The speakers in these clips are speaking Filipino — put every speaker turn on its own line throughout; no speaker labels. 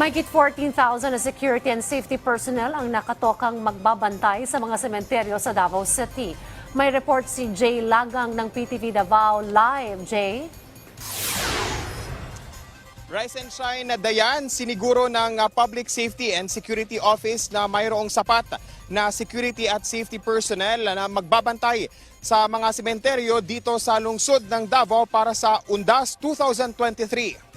Mahigit 14,000 na security and safety personnel ang nakatokang magbabantay sa mga sementeryo sa Davao City. May report si Jay Lagang ng PTV Davao Live. Jay?
Rise and shine na Dayan, siniguro ng uh, Public Safety and Security Office na mayroong sapat na security at safety personnel na magbabantay sa mga sementeryo dito sa lungsod ng Davao para sa Undas 2023.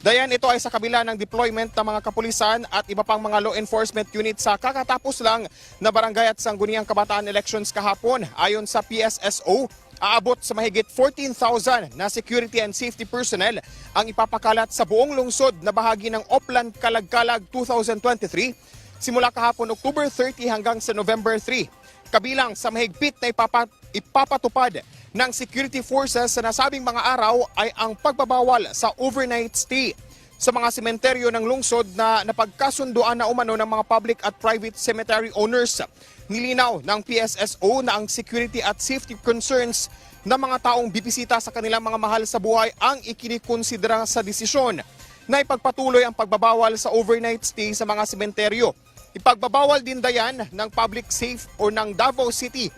Dayan, ito ay sa kabila ng deployment ng mga kapulisan at iba pang mga law enforcement unit sa kakatapos lang na barangay at sangguniang kabataan elections kahapon. Ayon sa PSSO, aabot sa mahigit 14,000 na security and safety personnel ang ipapakalat sa buong lungsod na bahagi ng Oplan Kalagkalag 2023 simula kahapon October 30 hanggang sa November 3. Kabilang sa mahigpit na ipapa- ipapatupad ng security forces sa nasabing mga araw ay ang pagbabawal sa overnight stay sa mga sementeryo ng lungsod na napagkasunduan na umano ng mga public at private cemetery owners. Nilinaw ng PSSO na ang security at safety concerns ng mga taong bibisita sa kanilang mga mahal sa buhay ang ikinikonsidera sa desisyon na ipagpatuloy ang pagbabawal sa overnight stay sa mga sementeryo. Ipagbabawal din dayan ng public safe o ng Davao City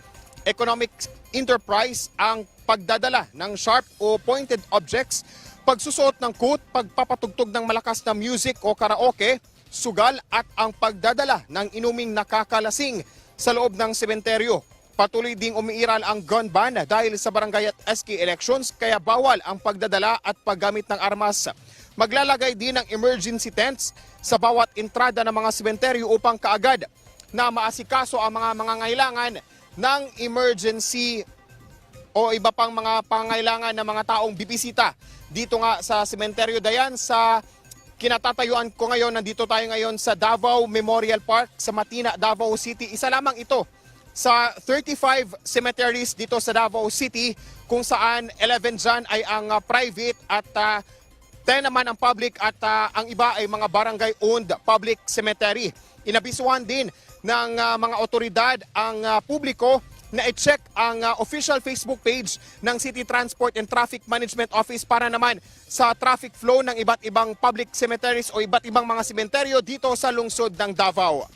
Economic Enterprise ang pagdadala ng sharp o pointed objects, pagsusuot ng coat, pagpapatugtog ng malakas na music o karaoke, sugal at ang pagdadala ng inuming nakakalasing sa loob ng sementeryo. Patuloy ding umiiral ang gun ban dahil sa barangay at SK elections kaya bawal ang pagdadala at paggamit ng armas. Maglalagay din ng emergency tents sa bawat entrada ng mga sementeryo upang kaagad na maasikaso ang mga mangangailangan ng emergency o iba pang mga pangailangan ng mga taong bibisita dito nga sa Sementeryo Dayan sa kinatatayuan ko ngayon. Nandito tayo ngayon sa Davao Memorial Park sa Matina, Davao City. Isa lamang ito sa 35 cemeteries dito sa Davao City kung saan 11 dyan ay ang ah, private at ah, 10 naman ang public at ah, ang iba ay mga barangay-owned public cemetery. Inabisuhan din ng ah, mga otoridad ang ah, publiko na i-check ang ah, official Facebook page ng City Transport and Traffic Management Office para naman sa traffic flow ng iba't ibang public cemeteries o iba't ibang mga sementeryo dito sa lungsod ng Davao.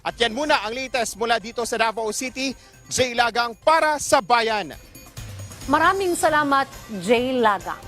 At yan muna ang latest mula dito sa Davao City. Jay Lagang para sa Bayan.
Maraming salamat, Jay Lagang.